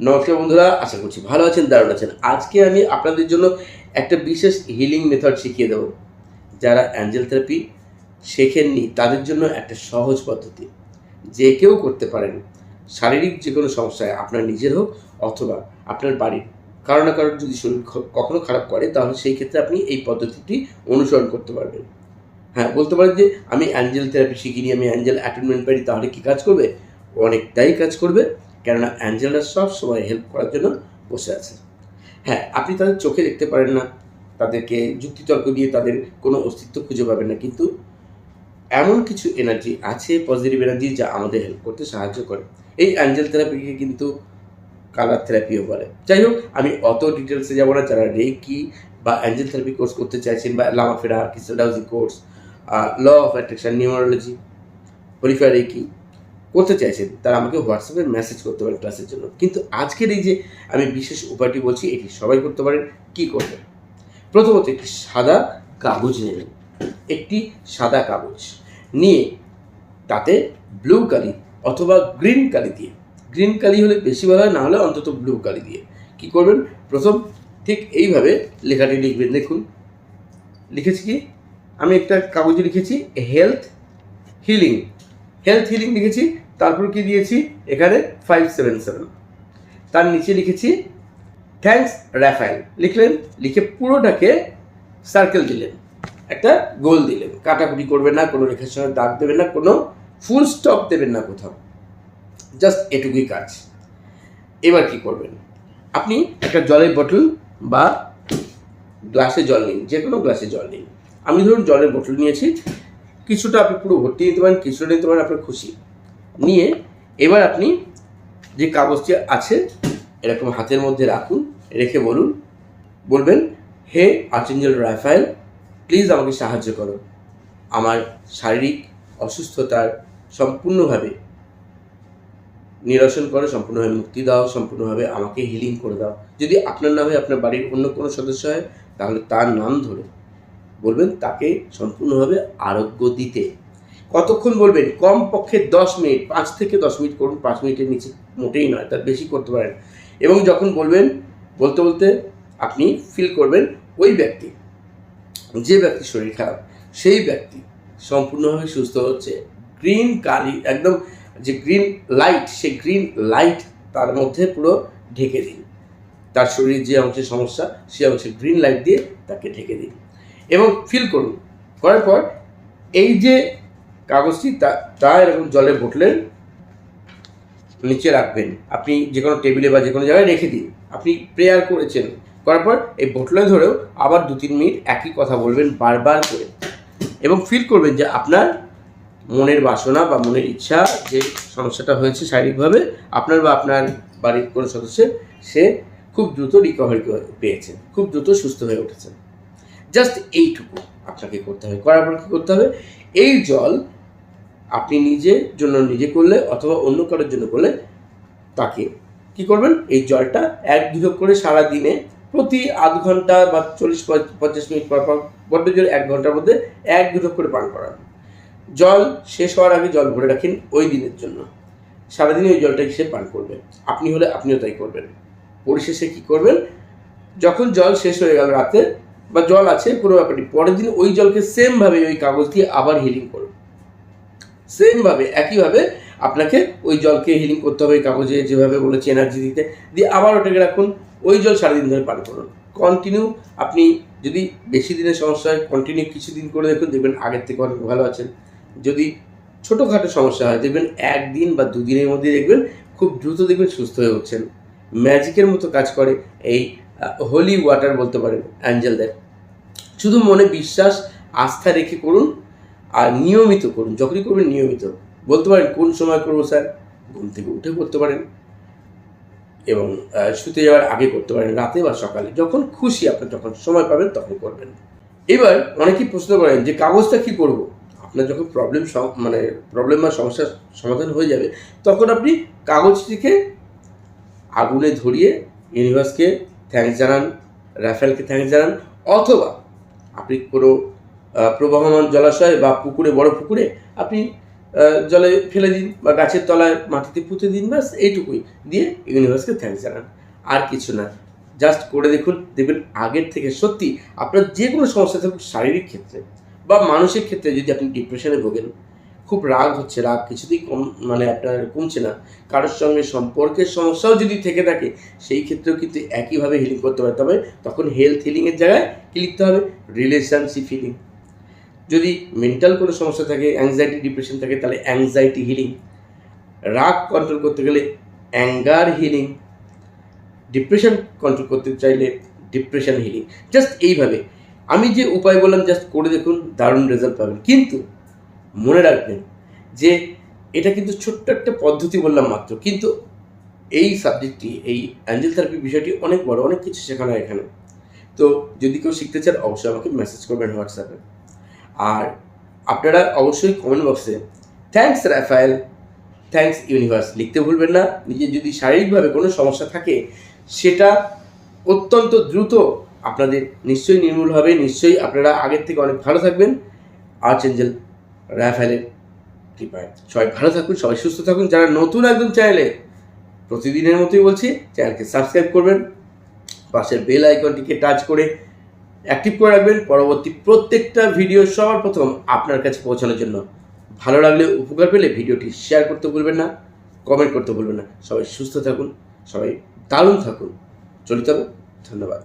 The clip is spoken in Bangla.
নমস্কার বন্ধুরা, আশা করছি ভালো আছেন, দারুণ আছেন। আজকে আমি আপনাদের জন্য একটা বিশেষ হিলিং মেথড শিখিয়ে দেবো। যারা অ্যাঞ্জেল থেরাপি শেখেননি, তাদের জন্য একটা সহজ পদ্ধতি। যে কেউ করতে পারেন, শারীরিক যে কোনো সমস্যায়, আপনার নিজের হোক অথবা আপনার বাড়ির। কারও না কারোর যদি শরীর কখনো খারাপ করে, তাহলে সেই ক্ষেত্রে আপনি এই পদ্ধতিটি অনুসরণ করতে পারবেন। হ্যাঁ বলতে পারেন যে, আমি অ্যাঞ্জেল থেরাপি শিখিনি, আমি অ্যাঞ্জেল অ্যাটেনমেন্ট পারি তাহলে কি কাজ করবে? অনেকটাই কাজ করবে। কেননা অ্যাঞ্জেলরা সব সময় হেল্প করার জন্য বসে আছে। হ্যাঁ আপনি তাদের চোখে দেখতে পারেন না, তাদেরকে যুক্তিতর্ক দিয়ে তাদের কোনো অস্তিত্ব খুঁজে পাবেন না, কিন্তু এমন কিছু এনার্জি আছে পজিটিভ এনার্জি যা আমাদের হেল্প করতে সাহায্য করে। এই অ্যাঞ্জেল থেরাপিকে কিন্তু কালার থেরাপিও বলে। যাই হোক, আমি অত ডিটেলসে যাব না, যারা রেকি বা অ্যাঞ্জেল থেরাপি কোর্স করতে চাইছেন বা লামাফেরা কিসোডাউজি course law of attraction numerology holy fire reiki করতে চাইছেন, তারা আমাকে হোয়াটসঅ্যাপে মেসেজ করতে পারেন ক্লাসের জন্য। কিন্তু আজকের এই যে আমি বিশেষ উপায়টি বলছি, এটি সবাই করতে পারেন, কি করবেন? প্রথমত একটি সাদা কাগজ নেবেন, একটি সাদা কাগজ নিয়ে তাতে ব্লু কালি অথবা গ্রিন কালি দিয়ে গ্রিন কালি হলে বেশি ভালো হয়, না হলে অন্তত ব্লু কালি দিয়ে, কি করবেন? প্রথম ঠিক এইভাবে লেখাটি লিখবেন, দেখুন। লিখেছি কি? আমি একটা কাগজে লিখেছি হেলথ হিলিং হেলথ হিলিং লিখেছি, তারপর কি দিয়েছি? এখানে ফাইভ সেভেন সেভেন তার নিচে লিখেছি থ্যাঙ্কস র্যাফাইল লিখলেন, লিখে পুরোটাকে সার্কেল দিলেন। একটা গোল দিলেন। কাটাকুটি করবেন না, কোনো রেখার সঙ্গে দাগ দেবেন না, কোনো ফুল স্টপ দেবেন না কোথাও। জাস্ট এটুকুই কাজ। এবার কি করবেন? আপনি একটা জলের বোতল বা গ্লাসে জল নিন যে কোনো গ্লাসে জল নিন। আমি ধরুন জলের বোতল নিয়েছি কিছুটা আপনি পুরো ভর্তি নিতে পারেন, কিছুটা নিতে পারেন, আপনার খুশি। নিয়ে এবার আপনি যে কাগজটি আছে, এরকম হাতের মধ্যে রাখুন, রেখে বলুন, বলবেন, হে আর্চেঞ্জেল রাফায়েল প্লিজ আমাকে সাহায্য করো। আমার শারীরিক অসুস্থতার সম্পূর্ণভাবে নিরসন করো, সম্পূর্ণভাবে মুক্তি দাও, সম্পূর্ণভাবে আমাকে হিলিং করে দাও। যদি আপনার নামে আপনার বাড়ির অন্য কোনো সদস্য হয়, তাহলে তার নাম ধরে বলবেন, তাকে সম্পূর্ণভাবে আরোগ্য দিতে। কতক্ষণ বলবেন? কম পক্ষে দশ মিনিট, পাঁচ থেকে দশ মিনিট করুন, পাঁচ মিনিটের নিচে মোটেই নয় তার বেশি করতে পারেন। এবং যখন বলবেন, বলতে বলতে আপনি ফিল করবেন, ওই ব্যক্তি, যে ব্যক্তি শরীর খারাপ, সেই ব্যক্তি সম্পূর্ণভাবে সুস্থ হচ্ছে। গ্রিন কালি, একদম যে গ্রিন লাইট সেই গ্রিন লাইট তার মধ্যে পুরো ঢেকে দিন। তার শরীরের যে অংশের সমস্যা সেই অংশে গ্রিন লাইট দিয়ে তাকে ঢেকে দিন। এবং ফিল করুন। করার পর এই যে কাগজটি, তা তা এরকম জলের বোতলের নিচে রাখবেন। আপনি যে কোনো টেবিলে বা যে কোনো জায়গায় রেখে দিন। আপনি প্রেয়ার করেছেন। করার পর এই বোতলে ধরেও আবার দু তিন মিনিট একই কথা বলবেন বারবার করে। এবং ফিল করবেন যে আপনার মনের বাসনা বা মনের ইচ্ছা যে সমস্যাটা হয়েছে শারীরিকভাবে, আপনার বা আপনার বাড়ির কোনো সদস্যের, সে খুব দ্রুত রিকভারি পেয়েছে। খুব দ্রুত সুস্থ হয়ে উঠেছে। জাস্ট এইটুকু আপনাকে করতে হবে। করার পর কী করতে হবে? এই জল আপনি নিজের জন্য নিজে করলে অথবা অন্য কারোর জন্য করলে তাকে কি করবেন? এই জলটা এক দুধক করে সারা দিনে প্রতি আধ ঘণ্টা বা চল্লিশ পঞ্চাশ মিনিট পর পর, বড্ড জল এক ঘণ্টার মধ্যে এক দুধক করে পান করান। জল শেষ হওয়ার আগে জল ভরে রাখেন ওই দিনের জন্য। সারাদিনে ওই জলটা সে পান করবে। আপনি হলে আপনিও তাই করবেন। পরিশেষে কি করবেন? যখন জল শেষ হয়ে গেল রাতে বা জল আছে কোনো ব্যাপারটি। পরের দিন ওই জলকে সেমভাবে ওই কাগজ দিয়ে আবার হিলিং করুন। সেমভাবে একইভাবে আপনাকে ওই জলকে হিলিং করতে হবে কাগজে যেভাবে বলেছি এনার্জি দিতে। দিয়ে আবার ওটাকে রাখুন, ওই জল সারাদিন ধরে পান করুন। কন্টিনিউ আপনি যদি বেশি দিনের সমস্যা হয় কন্টিনিউ কিছুদিন করে দেখুন, দেখবেন আগের থেকে অনেক ভালো আছেন। যদি ছোটোখাটো সমস্যা হয়, দেখবেন একদিন বা দুদিনের মধ্যে দেখবেন খুব দ্রুত দেখবেন সুস্থ হয়ে উঠছেন। ম্যাজিকের মতো কাজ করে, এই হোলি ওয়াটার বলতে পারেন অ্যাঞ্জেলদের। শুধু মনে বিশ্বাস, আস্থা রেখে করুন আর নিয়মিত করুন, যখনই করবেন নিয়মিত। বলতে পারেন কোন সময় করব স্যার? ঘুম থেকে উঠে করতে পারেন। এবং শুতে যাওয়ার আগে করতে পারেন, রাতে বা সকালে। যখন খুশি আপনার যখন সময় পাবেন তখন করবেন। এবার অনেকেই প্রশ্ন করেন যে কাগজটা কি করব? আপনার যখন প্রবলেম মানে প্রবলেম বা সমস্যার সমাধান হয়ে যাবে, তখন আপনি কাগজটিকে আগুনে ধরিয়ে ইউনিভার্সকে থ্যাঙ্কস জানান। রাফেলকে থ্যাঙ্কস জানান। অথবা আপনি কোনো প্রবাহমান জলাশয় বা পুকুরে, বড় পুকুরে আপনি জলে ফেলে দিন বা গাছের তলায় মাটিতে পুঁতে দিন, ব্যাস, এইটুকুই দিয়ে ইউনিভার্সকে থ্যাংকস জানান। আর কিছু না। জাস্ট করে দেখুন, দেখবেন আগের থেকে সত্যি আপনার যে কোনো সমস্যা থাকুক, শারীরিক ক্ষেত্রে বা মানসিক ক্ষেত্রে যদি আপনি ডিপ্রেশনে ভোগেন খুব রাগ হচ্ছে, রাগ কিছুতেই কম মানে আপনার কমছে না। কারোর সঙ্গে সম্পর্কের সমস্যাও যদি থেকে থাকে, সেই ক্ষেত্রেও কিন্তু একইভাবে হিলিং করতে পারে। তবে তখন হেলথ হিলিংয়ের জায়গায় কী লিখতে হবে? রিলেশনশিপ হিলিং যদি মেন্টাল কোনো সমস্যা থাকে অ্যাংজাইটি ডিপ্রেশন থাকে, তাহলে অ্যাংজাইটি হিলিং রাগ কন্ট্রোল করতে গেলে অ্যাঙ্গার হিলিং ডিপ্রেশন কন্ট্রোল করতে চাইলে ডিপ্রেশন হিলিং জাস্ট এইভাবে। আমি যে উপায় বললাম জাস্ট করে দেখুন, দারুণ রেজাল্ট পাবেন। কিন্তু মনে রাখবেন যে এটা কিন্তু ছোট্ট একটা পদ্ধতি বললাম মাত্র। কিন্তু এই সাবজেক্টটি এই অ্যাঞ্জেল থেরাপি বিষয়টি অনেক বড়, অনেক কিছু শেখানো হয় এখানে। তো যদি কেউ শিখতে চান, অবশ্যই আমাকে মেসেজ করবেন হোয়াটসঅ্যাপে আর আপনারা অবশ্যই কমেন্ট বক্সে থ্যাঙ্কস রাফায়েল থ্যাঙ্কস ইউনিভার্স লিখতে ভুলবেন না। নিজের যদি শারীরিকভাবে কোনো সমস্যা থাকে, সেটা অত্যন্ত দ্রুত আপনাদের নিশ্চয়ই নির্মূল হবে। নিশ্চয়ই আপনারা আগের থেকে অনেক ভালো থাকবেন। আর্চ এঞ্জেল রাফায়েলের কৃপায় সবাই ভালো থাকুন, সবাই সুস্থ থাকুন। যারা নতুন একদম চ্যানেলে প্রতিদিনের মতোই বলছি চ্যানেলকে সাবস্ক্রাইব করবেন, পাশের বেল আইকনটিকে টাচ করে অ্যাক্টিভ করে রাখবেন। পরবর্তী প্রত্যেকটা ভিডিও সবার প্রথম আপনার কাছে পৌঁছানোর জন্য। ভালো লাগলে উপকার পেলে ভিডিওটি শেয়ার করতে ভুলবেন না কমেন্ট করতে ভুলবেন না। সবাই সুস্থ থাকুন, সবাই দারুণ থাকুন। চলিত ধন্যবাদ।